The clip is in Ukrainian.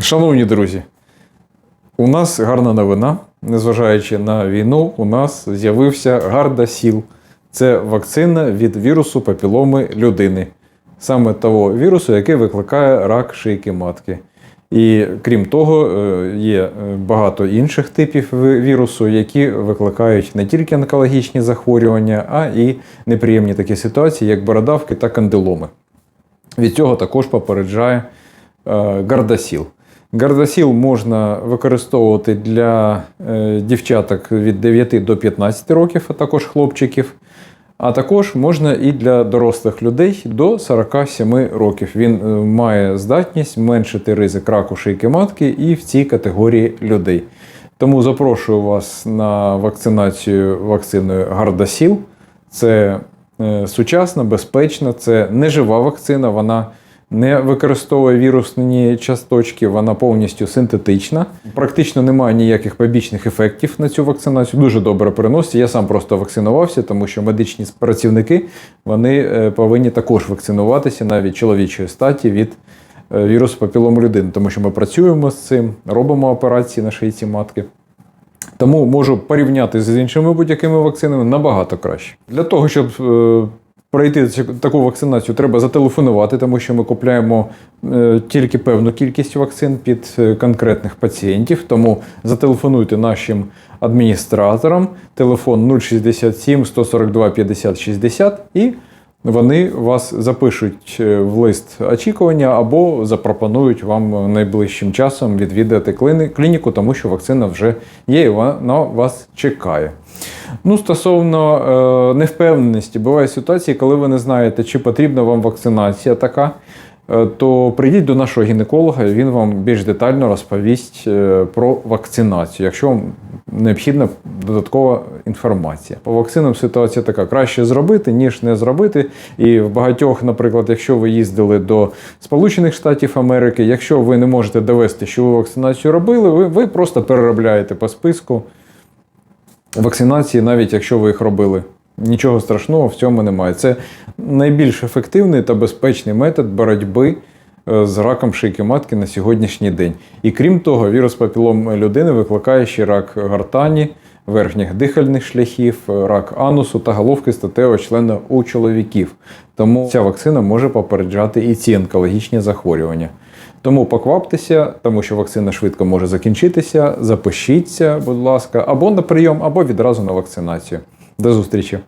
Шановні друзі, у нас гарна новина. Незважаючи на війну, у нас з'явився Гардасіл. Це вакцина від вірусу папіломи людини, саме того вірусу, який викликає рак шийки матки. І крім того, е, є е, багато інших типів вірусу, які викликають не тільки онкологічні захворювання, а і неприємні такі ситуації, як бородавки та кандиломи. Від цього також попереджає е, Гардасіл. Гардасіл можна використовувати для е, дівчаток від 9 до 15 років, а також хлопчиків. А також можна і для дорослих людей до 47 років. Він е, має здатність зменшити ризик раку шийки матки і в цій категорії людей. Тому запрошую вас на вакцинацію вакциною Гардасіл. Це е, сучасна, безпечна, це не жива вакцина, вона не використовує вірусні часточки, вона повністю синтетична. Практично немає ніяких побічних ефектів на цю вакцинацію. Дуже добре переноситься. Я сам просто вакцинувався, тому що медичні працівники вони е, повинні також вакцинуватися навіть чоловічої статі від е, вірусу папілому людини, тому що ми працюємо з цим, робимо операції на шийці матки. Тому можу порівняти з іншими будь-якими вакцинами набагато краще. Для того, щоб е, пройти таку вакцинацію, треба зателефонувати, тому що ми купляємо е, тільки певну кількість вакцин під е, конкретних пацієнтів. Тому зателефонуйте нашим адміністраторам. Телефон 067 142 50 60 і вони вас запишуть е, в лист очікування або запропонують вам найближчим часом відвідати клініку, тому що вакцина вже є і вона вас чекає. Ну, стосовно е, невпевненості, бувають ситуації, коли ви не знаєте, чи потрібна вам вакцинація така, то прийдіть до нашого гінеколога, і він вам більш детально розповість е, про вакцинацію, якщо вам необхідна додаткова інформація. По вакцинам ситуація така: краще зробити, ніж не зробити. І в багатьох, наприклад, якщо ви їздили до Сполучених Штатів Америки, якщо ви не можете довести, що ви вакцинацію робили, ви, ви просто переробляєте по списку вакцинації, навіть якщо ви їх робили. Нічого страшного в цьому немає. Це найбільш ефективний та безпечний метод боротьби е, з раком шийки матки на сьогоднішній день. І крім того, вірус папілом людини викликає ще рак гортані, верхніх дихальних шляхів, е, рак анусу та головки статевого члена у чоловіків. Тому ця вакцина може попереджати і ці онкологічні захворювання. Тому покваптеся, тому що вакцина швидко може закінчитися. Запишіться, будь ласка, або на прийом, або відразу на вакцинацію. До зустрічі!